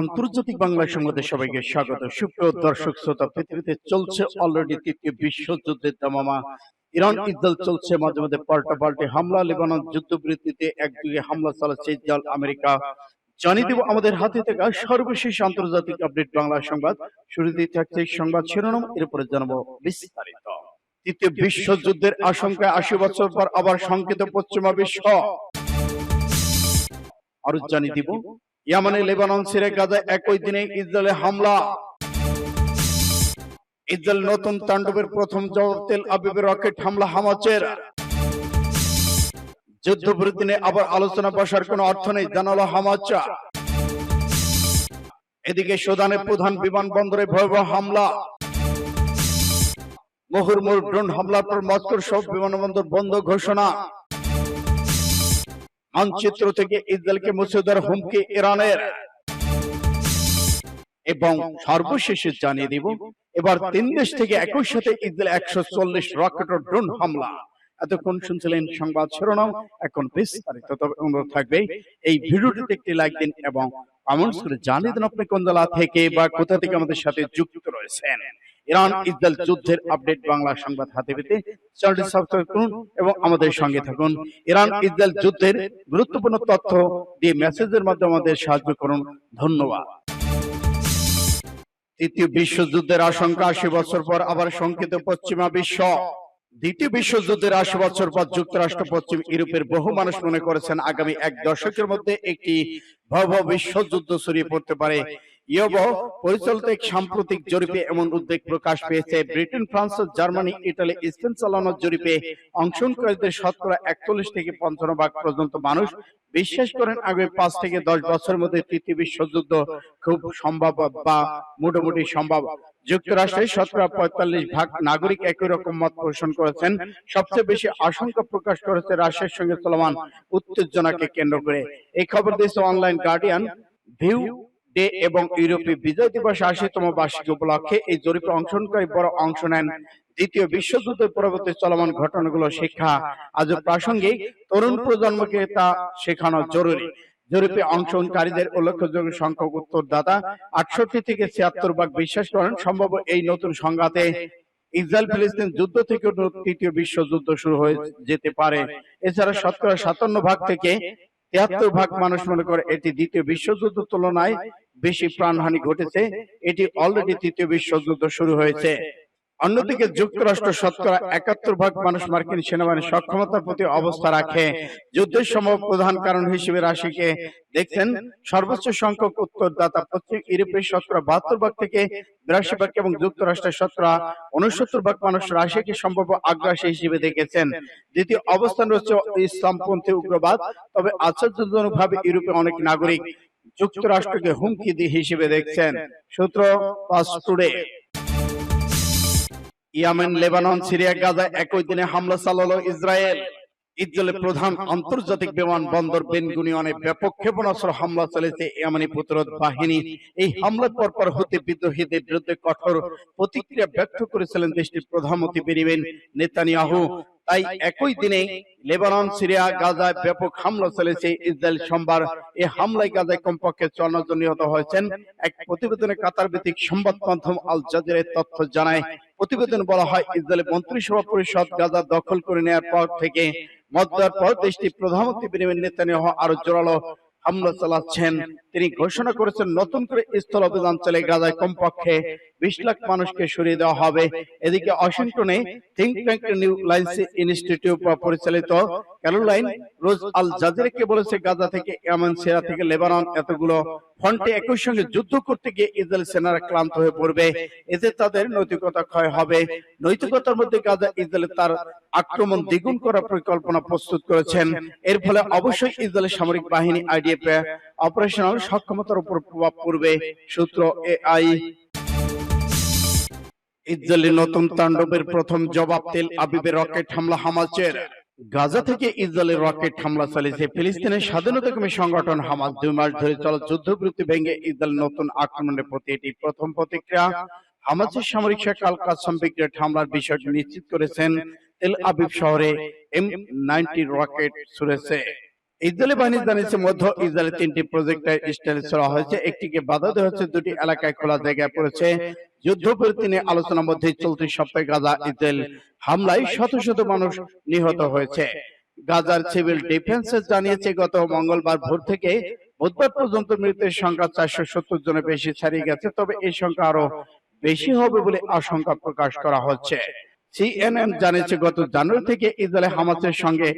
আন্তর্জাতিক বাংলা সংবাদে সবাইকে স্বাগত। সুপ্রিয় দর্শক, শ্রোতা, পৃথিবীতে চলছে অলরেডি তৃতীয় বিশ্বযুদ্ধের দামামা। ইরান ইসরায়েল চলছে মাঝে মাঝে পাল্টা পাল্টে হামলা। লেবানন যুদ্ধবৃত্তিতে একদিকে হামলা চালাচ্ছে ইসরায়েল, আমেরিকা। জানিয়ে দেব আমাদের হাতে থাকা সর্বশেষ আন্তর্জাতিক আপডেট বাংলা সংবাদ। শুরুতেই থাকছে সংবাদ শিরোনাম, এরপরে জানাব বিস্তারিত। তৃতীয় বিশ্বযুদ্ধের আশঙ্কায় আশি বছর পর আবার সংকেত পশ্চিমা বিশ্ব। আরও জানিয়ে দিব ইয়ামানে লেবানন সিরে গাজায় একই দিনে ইসরায়েলে হামলা। ইসরায়েল নতুন তাণ্ডবের প্রথম জবাব তেল আবিবের রকেট হামলা হামাচের। যুদ্ধবিরতি নিয়ে আবার আলোচনা বসার কোনো অর্থ নেই, জানালো হামাচা। এদিকে সুদানের প্রধান বিমানবন্দরে ভয়াবহ হামলা। মুহুর্মুর ড্রোন হামলার পর মস্কোর সব বিমানবন্দর বন্ধ ঘোষণা। মানচিত্র থেকে ইসরায়েলকে মুছে দেওয়ার হুমকি ইরানের। এবং সর্বশেষে জানিয়ে দিব, এবার তিন দেশ থেকে একই সাথে ইসরায়েল একশো চল্লিশ রকেট ও ড্রোন হামলা। এতক্ষণ শুনছিলেন সংবাদ শিরোনাম, এখন বিস্তারিত তবে অনুরোধ থাকবে, এই ভিডিওটিতে একটি লাইক দিন এবং কমেন্টস করে জানিয়ে দিন আপনি কোন জেলা থেকে বা কোথা থেকে আমাদের সাথে যুক্ত রয়েছেন। ইরান ইসরায়েল যুদ্ধের আপডেট বাংলা সংবাদ হাতে পেতে চ্যানেলটি সাবস্ক্রাইব করুন এবং আমাদের সঙ্গে থাকুন। ইরান ইসরায়েল যুদ্ধের গুরুত্বপূর্ণ তথ্য দিয়ে মেসেজের মাধ্যমে আমাদের সাহায্য করুন। ধন্যবাদ। তৃতীয় বিশ্বযুদ্ধের আশঙ্কা আশি বছর পর আবার শঙ্কিত পশ্চিমা বিশ্ব। দ্বিতীয় বিশ্বযুদ্ধের আশি বছর পর যুক্তরাষ্ট্র পশ্চিম ইউরোপের বহু মানুষ মনে করেছেন আগামী এক দশকের মধ্যে একটি ভয়াবহ বিশ্বযুদ্ধ ছড়িয়ে পড়তে পারে। ইয়ব পরিচালিত এক সাম্প্রতিক জরিপে এমন উদ্বেগ প্রকাশ পেয়েছে। Britain France Germany Italy Spain চালানোর জরিপে অংশগ্রহণকারীদের শতকরা একচল্লিশ থেকে পঞ্চান্ন ভাগ পর্যন্ত মানুষ। বিশ্বাস করেন আগামী পাঁচ থেকে দশ বছরের মধ্যে তৃতীয় বিশ্বযুদ্ধ খুব সম্ভব বা মোটামুটি সম্ভব। শতকরা পঁয়তাল্লিশ ভাগ নাগরিক একই রকম মত পোষণ করেছেন। সবচেয়ে বেশি আশঙ্কা প্রকাশ করেছে রাশিয়ার সঙ্গে চলমান উত্তেজনাকে কেন্দ্র করে। এই খবর দিয়েছে অনলাইন গার্ডিয়ান। ভিউ ডে এবং ইউরোপীয় বিজয় দিবস আশিতম বার্ষিকী উপলক্ষে এই জরিপে অংশগ্রহণকারী বড় অংশ নেন দ্বিতীয় বিশ্বযুদ্ধের পরবর্তী চলমান ঘটনাগুলো শিক্ষা। আজ প্রাসঙ্গিক তরুণ প্রজন্মকে তা শেখানো জরুরি। জরিপে অংশগ্রহণকারীদের উল্লেখযোগ্য সংখ্যক উত্তরদাতা, আটষট্টি থেকে ছিয়াত্তর ভাগ বিশ্বাস করেন। সম্ভব এই নতুন সংঘাতে ইসরায়েল ফিলিস্তিন যুদ্ধ থেকে তৃতীয় বিশ্বযুদ্ধ শুরু হয়ে যেতে পারে। এছাড়া শতকরা সাতান্ন ভাগ থেকে তিয়াত্তর ভাগ মানুষ মনে করে এটি দ্বিতীয় বিশ্বযুদ্ধ তুলনায় বেশি প্রাণহানি ঘটেছে। এটি অলরেডি তৃতীয় বিশ্বযুদ্ধ শুরু হয়েছে। অন্যদিকে যুক্তরাষ্ট্র শতকরা একাত্তর ভাগ মানুষ মার্কিন সেনাবাহিনীর সক্ষমতার প্রতি অবস্থা রাখে। যুদ্ধের সম্ভব প্রধান কারণ হিসেবে রাশিকে দেখছেন সর্বোচ্চ সংখ্যক উত্তরদাতা পশ্চিম ইউরোপের শতকরা বাহাত্তর ভাগ থেকে বিরাশি ভাগ এবং যুক্তরাষ্ট্রের শতকরা উনসত্তর ভাগ মানুষ রাশিয়াকে সম্ভাব্য আগ্রাসী হিসেবে দেখেছেন। দ্বিতীয় অবস্থান রয়েছে ইসলামপন্থী উগ্রবাদ তবে আশ্চর্যজনক ভাবে ইউরোপে অনেক নাগরিক যুক্তরাষ্ট্রকে হুমকি দিয়ে হিসেবে দেখছেন। সূত্র Pars today. Yemen, Lebanon, Syria গাজায় একই দিনে হামলা চালালো ইসরায়েল। ইসরায়েলের প্রধান আন্তর্জাতিক বিমান বন্দর বেনগুনিয়নে ব্যাপক ক্ষেপণাস্ত্র হামলা চলেছে ইয়ামানি প্রতিরোধ বাহিনী। এই হামলার পরপর হতে বিদ্রোহীদের বিরুদ্ধে কঠোর প্রতিক্রিয়া ব্যক্ত করেছিলেন দেশটির প্রধানমন্ত্রী বেনিবেন নেতানিয়াহু। তাই একই দিনে লেবানন, সিরিয়া, গাজায় ব্যাপক হামলা চলেছে ইসরায়েল সোমবার। এই হামলায় গাজায় কমপক্ষে চুয়ান্ন জন নিহত হয়েছেন। এক প্রতিবেদনে কাতার ভিত্তিক সংবাদ মাধ্যম আল জাজিরের তথ্য জানায় প্রতিবেদন বলা হয়, ইসরায়েলের মন্ত্রিসভা পরিষদ গাজা দখল করে নেওয়ার পর থেকে মত দেওয়ার পর দেশটি প্রধানমন্ত্রী বিনিময় নেতানিয়াহ আরও জোরালো হামলা চালাচ্ছেন। তিনি ঘোষণা করেছেন, নতুন করে স্থল অভিযান চলে গাজায় কমপক্ষে বিশ লাখ মানুষকে সরিয়ে দেওয়া হবে। এদিকে ওয়াশিংটনে think tank New Lines Institute পরিচালিত ক্যারোলাইন রোজ আল জাজিরাকে বলেছে, গাজা থেকে ইয়ামান সেরা থেকে লেবানন এতগুলো ফ্রন্টে একই সঙ্গে যুদ্ধ করতে গিয়ে ইসরায়েল সেনারা ক্লান্ত হয়ে পড়বে। এতে তাদের নৈতিকতা ক্ষয় হবে। নৈতিকতার মধ্যে গাজা ইসরায়েল তার আক্রমণ দ্বিগুণ করার পরিকল্পনা প্রস্তুত করেছেন। এর ফলে অবশ্যই ইসরায়েলের সামরিক বাহিনী, আইডিএফ অপারেশনাল সক্ষমতার উপর প্রভাব পড়বে সূত্র এআই ইসরায়েলের নতুন তাণ্ডবের প্রথম জবাব তেল আবিবের রকেট হামলা হামাচের গাজা থেকে ইসরায়েলের রকেট হামলা চালিয়েছে ফিলিস্তিনের স্বাধীনতাকামী সংগঠন হামাস। দুই মাস ধরে চলা যুদ্ধবিরতি ভেঙে ইসরায়েল নতুন আক্রমণের প্রতি এটি প্রথম প্রতিক্রিয়া। হামাসের সামরিক শাখা আল কাসাম ব্রিগেড হামলার বিষয়টি নিশ্চিত করেছেন তেল আবিব শহরে এম নাইনটি রকেট ছুড়েছে। ইসরায়েলি বাহিনী জানিয়েছে মধ্য ইসরায়েলের তিনটি প্রজেক্টে স্টাইল ছড়া হয়েছে। একটিকে বাধা দেওয়া হচ্ছে দুটি এলাকায় খোলা জায়গায় পড়েছে। যুদ্ধবিরতি নিয়ে আলোচনার মধ্যে চলতি সপ্তাহে গাজা ইসরায়েল হামলায় শত শত মানুষ নিহত হয়েছে। গাজার সিভিল ডিফেন্স জানিয়েছে গত মঙ্গলবার ভোর থেকে বুধবার পর্যন্ত মৃতের সংখ্যা চারশো সত্তর জনের বেশি ছাড়িয়ে গেছে। তবে এই সংখ্যা আরও বেশি হবে বলে আশঙ্কা প্রকাশ করা হচ্ছে। সিএনএন জানিয়েছে, গত জানুয়ারি থেকে ইসরায়েল হামাসের সঙ্গে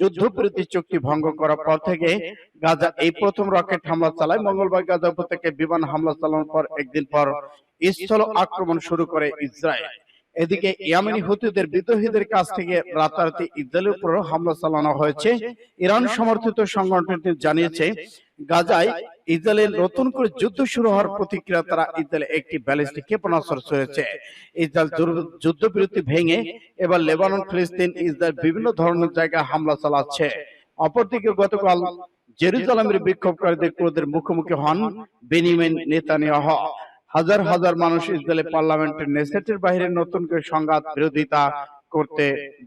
যুদ্ধবিরতি চুক্তি ভঙ্গ করার পর থেকে গাজা এই প্রথম রকেট হামলা চালায়। মঙ্গলবার গাজা উপত্যকায় বিমান হামলা চালানোর পর একদিন পর স্থল আক্রমণ শুরু করে ইসরায়েল। এদিকে ইয়ামেনি হুতিদের বিদ্রোহীদের কাছ থেকে রাতারাতি ইসরায়েলের উপর হামলা চালানো হয়েছে। ইরান সমর্থিত সংগঠনটি জানিয়েছে গাজায় নতুন করে যুদ্ধ শুরু হওয়ার প্রতিক্রিয়া তারা ইসরায়েলে একটি ব্যালিস্টিক ক্ষেপণাস্ত্র ইসরায়েল যুদ্ধবিরতি ভেঙে এবার লেবানন, ফিলিস্তিন, ইসরায়েল বিভিন্ন ধরনের জায়গায় হামলা চালাচ্ছে। অপরদিকে গতকাল জেরুজালেমের বিক্ষোভকারীদের ক্রোধের মুখোমুখি হন বেনিমিন নেতানিয়াহ। হাজার হাজার মানুষ ইসরায়েলের পার্লামেন্টের নেসেটের বাইরে নতুন করে সংঘাত বিরোধিতা করতে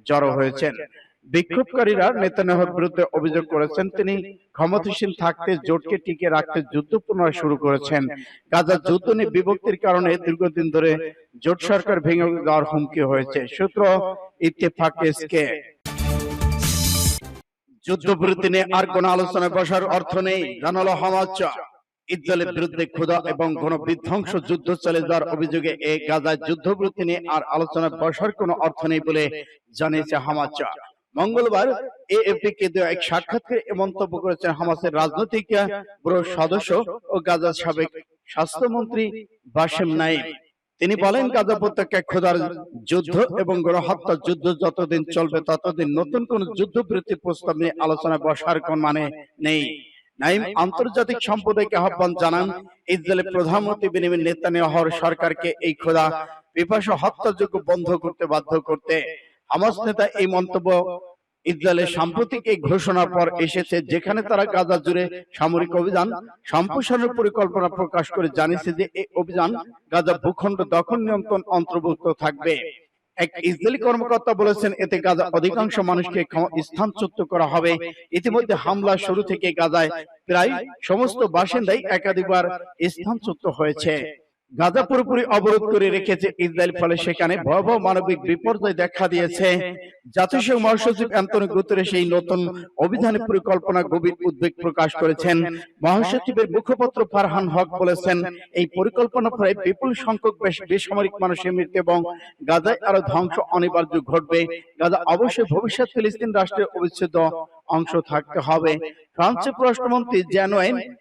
জড়ো হয়েছেন। বিক্ষোভকারীরা নেতানিয়াহুর বিরুদ্ধে অভিযোগ করেছেন। তিনি ক্ষমতাসীন থাকতে জোটকে টিকে রাখতে যুদ্ধ পুনরায় শুরু করেছেন। গাজা যুদ্ধ নিয়ে বিভক্তির কারণে দীর্ঘদিন ধরে জোট সরকার ভেঙে যাওয়ার হুমকি হয়েছে। সূত্র ইত্তেফাকেসকে যুদ্ধবিরতি নিয়ে আর কোন আলোচনায় বসার অর্থ নেই। জানালো হামাচ ইসরায়েলের বিরুদ্ধে ক্ষুধা এবং গণবিধ্বংস যুদ্ধ চলে যাওয়ার অভিযোগে এই গাজায় যুদ্ধবিরতি নিয়ে আর আলোচনায় বসার কোনো অর্থ নেই বলে জানিয়েছে হামাচ মঙ্গলবার এএফপি কে দেওয়া এক সাক্ষাৎকারে এ মন্তব্য করেছেন হামাসের রাজনৈতিক ব্যুরো সদস্য ও গাজার সাবেক স্বাস্থ্যমন্ত্রী বাসেম নাইম। তিনি বলেন, গাজা উপত্যকায় খোদার যুদ্ধ এবং গণহত্যা যুদ্ধ যতদিন চলবে, ততদিন নতুন কোন যুদ্ধবিরতি প্রস্তাব নিয়ে আলোচনায় বসার কোন মানে নেই। নাইম আন্তর্জাতিক সম্প্রদায়কে আহ্বান জানান, ইসরায়েলের প্রধানমন্ত্রী বেনিমিন নেতানিয়াহুর সরকারকে এই খোদা বিপাশা হত্যাযোগ্য বন্ধ করতে বাধ্য করতে। হামাস নেতা এই মন্তব্য ইসরায়েলের সাম্প্রতিক এই ঘোষণার পর এসেছে, যেখানে তারা গাজা জুড়ে সামরিক অভিযান সম্প্রসারণের পরিকল্পনা প্রকাশ করে জানিয়েছে যে এই অভিযান গাজা ভূখণ্ড দখল নিয়ন্ত্রণ অন্তর্ভুক্ত থাকবে। এক ইসরায়েলি কর্মকর্তা বলেছেন, এতে গাজা অধিকাংশ মানুষকে স্থানচ্যুত করা হবে। ইতিমধ্যে হামলা শুরু থেকে গাজায় প্রায় সমস্ত বাসিন্দাই একাধিকবার স্থানচ্যুত হয়েছে। গাজা পুরোপুরি অবরোধ করে রেখেছে ইসরায়েল ফলে সেখানে ভয়াবহ মানবিক বিপর্যয় দেখা দিয়েছে। জাতিসংঘ মহাসচিব অ্যান্তনি গুতেরেস এই নতুন অভিযানের পরিকল্পনা গভীর উদ্বেগ প্রকাশ করেছেন। মহাসচিবের মুখপাত্র ফারহান হক বলেছেন এই পরিকল্পনা ফলে বিপুল সংখ্যক বেশ- বেসামরিক মানুষের মৃত্যু এবং গাজায় আরও ধ্বংস অনিবার্য ঘটবে। গাজা অবশ্যই ভবিষ্যৎ ফিলিস্তিন রাষ্ট্রের অবিচ্ছেদ্য অংশ থাকতে হবে। ফ্রান্সের পররাষ্ট্রমন্ত্রী জ্যানোয়েন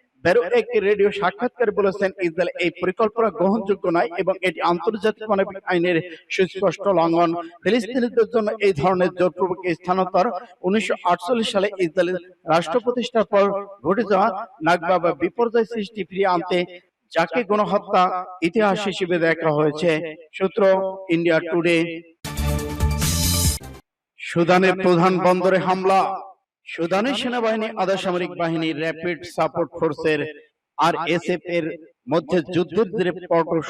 রেডিও সাক্ষাৎকারে বলেছেন, ইসরায়েল এই পরিকল্পনা গ্রহণযোগ্য নয় এবং এটি আন্তর্জাতিক মানবিক আইনের সুস্পষ্ট লঙ্ঘন। ফিলিস্তিনিদের জন্য এই ধরনের জোরপূর্বক স্থানান্তর উনিশশো সালে ইসরায়েলের রাষ্ট্র প্রতিষ্ঠার পর ঘটে যাওয়া নাগবা বা বিপর্যয় সৃষ্টি ফিরিয়ে আনতে যাকে গণহত্যা ইতিহাস হিসেবে দেখা হয়েছে। সূত্র ইন্ডিয়া টুডে। সুদানের প্রধান বন্দরে হামলা। সুদানের সেনাবাহিনী আধা সামরিক বাহিনী র্যাপিড সাপোর্ট ফোর্সের আর এর মধ্যে যুদ্ধের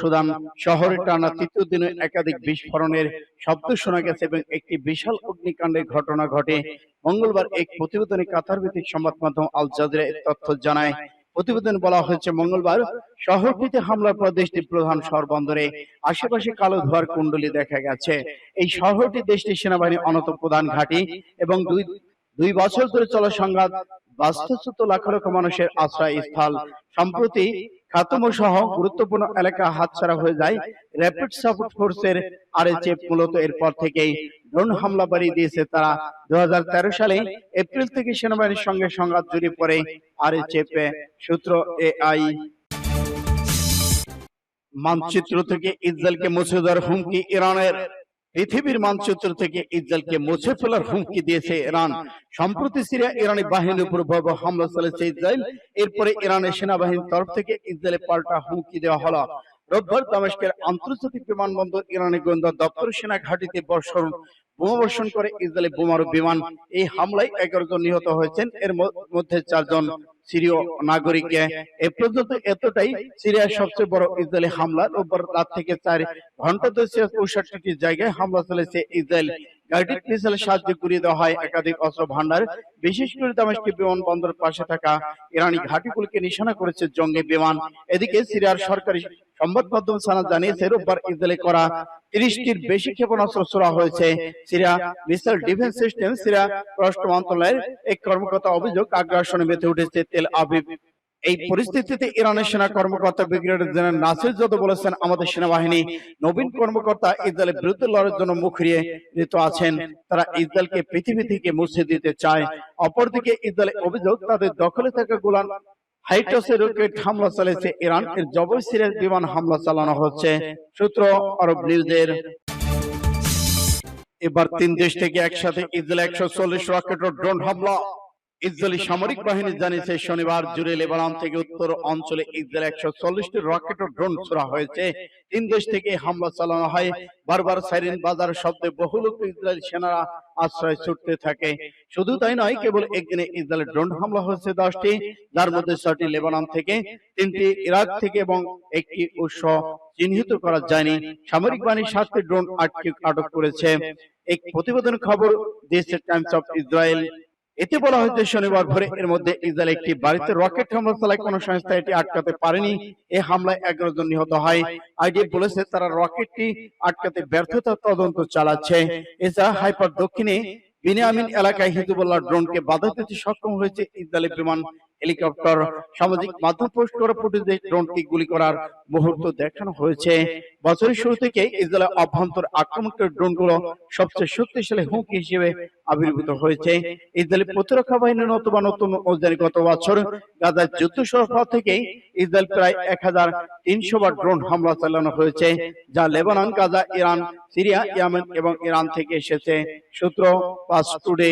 সুদান শহরে টানা তৃতীয় দিনে একাধিক বিস্ফোরণের শব্দ শোনা গেছে এবং একটি বিশাল অগ্নিকাণ্ডের ঘটনা ঘটে। মঙ্গলবার এক প্রতিবেদনে কাতার ভিত্তিক সংবাদ মাধ্যম আল জাজিরা তথ্য জানায় প্রতিবেদন বলা হয়েছে মঙ্গলবার শহরটিতে হামলার পর দেশটির প্রধান শহর বন্দরে আশেপাশে কালো ধোয়ার কুণ্ডলী দেখা গেছে। এই শহরটি দেশটির সেনাবাহিনী অন্যতম প্রধান ঘাঁটি। এবং দুই দুই বছর ধরে চলা সংঘাত বাস্তুচ্যুত লাখ লক্ষ মানুষের আশ্রয় স্থল। সম্প্রতি খাতম সহ গুরুত্বপূর্ণ এলাকা হাতছাড়া হয়ে যায় র্যাপিড সাপোর্ট ফোর্সের আরএচএফ মূলত এরপর থেকেই ড্রোন হামলা বাড়িয়ে দিয়েছে তারা। দু হাজার তেরো সালে এপ্রিল থেকে সেনাবাহিনীর সঙ্গে সংঘাত জড়িয়ে পড়ে আরএচএফ সূত্র এআই। মানচিত্র থেকে ইসরায়েলকে মুছে দেওয়ার হুমকি ইরানের। পৃথিবীর মানচিত্র থেকে ইসরায়েলকে মুছে ফেলার হুমকি দিয়েছে ইরান। সম্প্রতি সিরিয়া ইরানি বাহিনীর উপর ভয়াবহ হামলা চালিয়েছে ইসরায়েল। এরপরে ইরানের সেনাবাহিনীর তরফ থেকে ইসরায়েলে পাল্টা হুমকি দেওয়া হলো। রোববার দামেস্কের আন্তর্জাতিক বিমানবন্দর ইরানি গোয়েন্দা দপ্তর সেনা ঘাঁটিতে বর্ষণ বোমাবর্ষণ করে ইসরায়েলি বোমারু বিমান। এই হামলায় এগারো জন নিহত হয়েছেন। এর মধ্যে চারজন সিরীয় নাগরিক এ পর্যন্ত এতটাই সিরিয়ার সবচেয়ে বড় ইসরায়েলি হামলা রোববার রাত থেকে চার ঘণ্টা ধরে চৌষট্টি জায়গায় হামলা চলেছে ইসরায়েল। গাইডেড মিসাইলের সাহায্যে ঘুরিয়ে দেওয়া হয় একাধিক অস্ত্র ভান্ডার বিশেষ করে দামেস্ক বিমানবন্দরের পাশে থাকা ইরানি ঘাটিগুলিকে নিশানা করেছে জঙ্গি বিমান। এদিকে সিরিয়ার সরকারি সংবাদ মাধ্যম সানা জানিয়েছে রোববার ইসরায়েলে করা তিরিশটির বেশি ক্ষেপণাস্ত্র ছোড়া হয়েছে। Syria missile defence system, Syria পররাষ্ট্র মন্ত্রণালয়ের এক কর্মকর্তা অভিযোগ আগ্রাসনে মেতে উঠেছে তেল আবিব। এই পরিস্থিতিতে ইরানের সেনা কর্মকর্তা ব্রিগেডিয়ার জেনারেল নাসির যদ বলেছেন, আমাদের সেনাবাহিনী নবীন কর্মকর্তা ইসরায়েলের বিরুদ্ধে লড়ার জন্য মুখ ফিরিয়ে নিত আছেন। তারা ইসরায়েলকে পৃথিবী থেকে মুছে দিতে চায়। অপরদিকে ইসরায়েলের অভিযোগ, তাদের দখলে থাকা গোলান হাইটসে রকেট হামলা চালিয়েছে ইরান। এর জবাব বিমান হামলা চালানো হচ্ছে। সূত্র আরব নিউজের এবার তিন দেশ থেকে একসাথে ইসরায়েল একশো চল্লিশ রকেট ও ড্রোন হামলা। ইসরায়েলি সামরিক বাহিনী জানিয়েছে শনিবার জুড়ে লেবানন থেকে উত্তর অঞ্চলে ইসরায়েল একশো চল্লিশটি রকেট ও ড্রোন ছোড়া হয়েছে। তিন দেশ থেকে হামলা চালানো হয়। বারবার সাইরেন বাজার শব্দে বহু লোক ইসরায়েল সেনারা আশ্রয় ছুটতে থাকে। শুধু তাই নয় কেবল একদিনে ইসরায়েলের ড্রোন হামলা হয়েছে দশটি। যার মধ্যে ছয়টি লেবানন থেকে তিনটি ইরাক থেকে এবং একটি উৎস চিহ্নিত করা যায়নি। সামরিক বাহিনী সাতটি ড্রোন আটকে আটক করেছে এক প্রতিবেদন খবর দিয়েছে টাইমস অফ ইসরায়েল এতে বলা হয়েছে শনিবার ভোরে এর মধ্যে ইসরায়েল একটি বাড়িতে রকেট হামলা চালায়। কোন সংস্থা এটি আটকাতে পারেনি। এ হামলায় এগারো জন নিহত হয়। আইডিএফ বলেছে তারা রকেটটি আটকাতে ব্যর্থতা তদন্ত চালাচ্ছে। এছাড়া হাইপার দক্ষিণে বিনিয়ামিন এলাকায় হিজবুল্লাহ ড্রোনকে বাধা দিতে সক্ষম হয়েছে ইসরায়েলি বিমান হেলিকপ্টার সামাজিক মাধ্যম পোস্ট করা ফুটেজে ড্রোনকে গুলি করার মুহূর্ত দেখানো হয়েছে। বছরের শুরু থেকে ইসরায়েলের অভ্যন্তর আক্রমণকারী ড্রোনগুলো সবচেয়ে শক্তিশালী হুমকি হিসেবে আবির্ভূত হয়েছে। ইসরায়েলি প্রতিরক্ষা বাহিনীর নতুবা নতুন অনুযায়ী গত বছর গাজার যুদ্ধ পর থেকে ইসরায়েল প্রায় এক হাজার তিনশো বার ড্রোন হামলা চালানো হয়েছে, যা Lebanon, Gaza, Iran, Syria, Yemen এবং ইরান থেকে এসেছে। সূত্র পাস টুডে